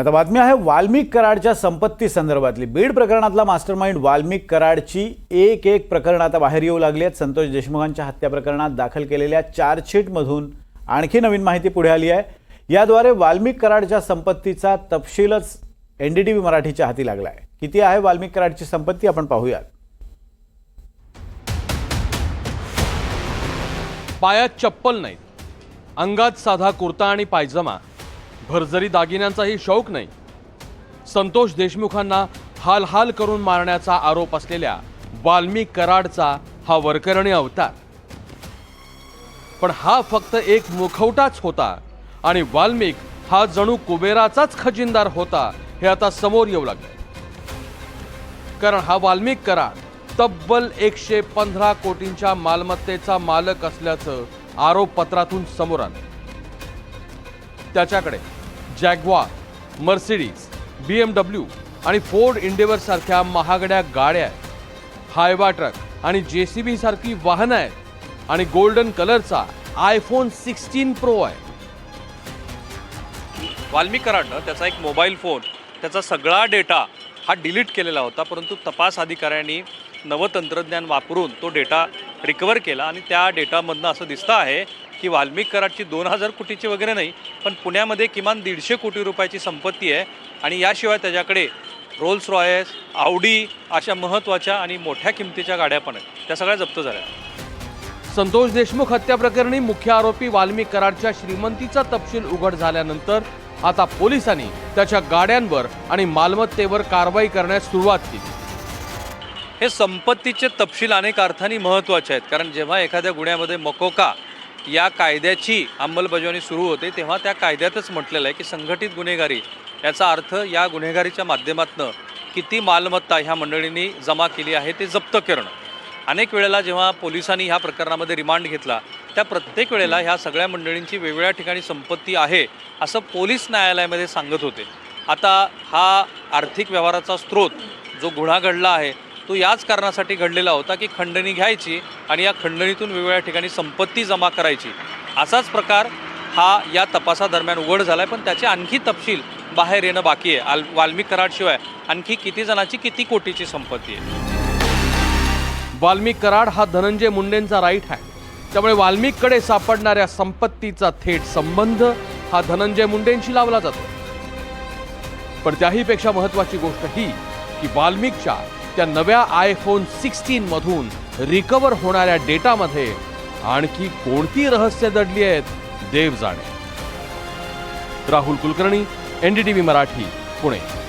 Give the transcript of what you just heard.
आता बातमी आहे वाल्मिक कराडच्या संपत्ती संदर्भातली. बीड प्रकरणातला मास्टरमाइंड वाल्मिक कराडची एक एक प्रकरण आता बाहेर येऊ लागली आहेत. संतोष देशमुखांच्या हत्या प्रकरणात दाखल केलेल्या चार्जशीटमधून आणखी नवीन माहिती पुढे आली आहे. याद्वारे वाल्मिक कराडच्या संपत्तीचा तपशीलच एन डी टी व्ही मराठीच्या हाती लागला आहे किती आहे वाल्मिक कराडची संपत्ती आपण पाहूयात. पायात चप्पल नाहीत. अंगात साधा कुर्ता आणि पायजमा. भरजरी दागिन्यांचाही शौक नाही. संतोष देशमुखांना हाल हाल करून मारण्याचा आरोप असलेल्या वाल्मिक कराडचा हा वरकरणी अवतार. पण हा फक्त एक मुखवटाच होता आणि वाल्मिक हा जणू कुबेराचाच खजिनदार होता हे आता समोर येऊ लागलं कारण हा वाल्मिक कराड तब्बल एकशे पंधरा कोटींच्या मालमत्तेचा मालक असल्याचं आरोपपत्रातून समोर आलं. त्याच्याकडे Jaguar Mercedes B M W आणि फोर्ड इंडेवरसारख्या महागड्या गाड्या आहेत. हायवा ट्रक आणि जे सी बी सारखी वाहनं आहेत आणि गोल्डन कलरचा आयफोन सिक्स्टीन प्रो आहे. वाल्मिकरांनं त्याचा एक मोबाईल फोन त्याचा सगळा डेटा हा डिलीट केलेला होता परंतु तपास अधिकाऱ्यांनी नवतंत्रज्ञान वापरून तो डेटा रिकवर केला आणि त्या डेटामधनं असं दिसतं आहे की वाल्मिक कराडची दोन हजार कोटीची वगैरे नाही पण पुण्यामध्ये किमान दीडशे कोटी रुपयाची संपत्ती आहे. आणि याशिवाय त्याच्याकडे रोल्स रॉयस आवडी अशा महत्त्वाच्या आणि मोठ्या किमतीच्या गाड्या पण आहेत. त्या सगळ्या जप्त झाल्या. संतोष देशमुख हत्या प्रकरणी मुख्य आरोपी वाल्मिक कराडच्या श्रीमंतीचा तपशील उघड झाल्यानंतर आता पोलिसांनी त्याच्या गाड्यांवर आणि मालमत्तेवर कारवाई करण्यास सुरुवात केली. हे संपत्तीचे तपशील अनेक अर्थाने महत्त्वाचे आहेत. कारण जेव्हा एखाद्या गुन्ह्यामध्ये मकोका या कायद्याची अंमलबजावणी सुरू होते तेव्हा त्या कायद्यातच म्हटलेलं आहे की संघटित गुन्हेगारी याचा अर्थ या गुन्हेगारीच्या माध्यमातनं किती मालमत्ता ह्या मंडळींनी जमा केली आहे ते जप्त करणं. अनेक वेळेला जेव्हा पोलिसांनी ह्या प्रकरणामध्ये रिमांड घेतला त्या प्रत्येक वेळेला ह्या सगळ्या मंडळींची वेगवेगळ्या ठिकाणी संपत्ती आहे असं पोलीस न्यायालयामध्ये सांगत होते. आता हा आर्थिक व्यवहाराचा स्रोत जो गुन्हा घडला आहे तो याच कारणासाठी घडलेला होता की खंडणी घ्यायची आणि या खंडणीतून वेगवेगळ्या ठिकाणी संपत्ती जमा करायची. असाच प्रकार हा या तपासादरम्यान उघड झाला आहे पण त्याचे आणखी तपशील बाहेर येणं बाकी आहे. आल वाल्मिक कराडशिवाय आणखी किती जणांची किती कोटीची संपत्ती आहे? वाल्मिक कराड हा धनंजय मुंडेंचा राईट आहे. त्यामुळे वाल्मिककडे सापडणाऱ्या संपत्तीचा थेट संबंध हा धनंजय मुंडेंशी लावला जातो. पण त्याहीपेक्षा महत्वाची गोष्ट ही की वाल्मिकच्या त्या नव्या आयफोन सिक्स्टीन मधून रिकवर होणाऱ्या डेटामध्ये आणखी कोणती रहस्य दडली आहेत देव जाणे. राहुल कुलकर्णी एनडीटीव्ही मराठी पुणे.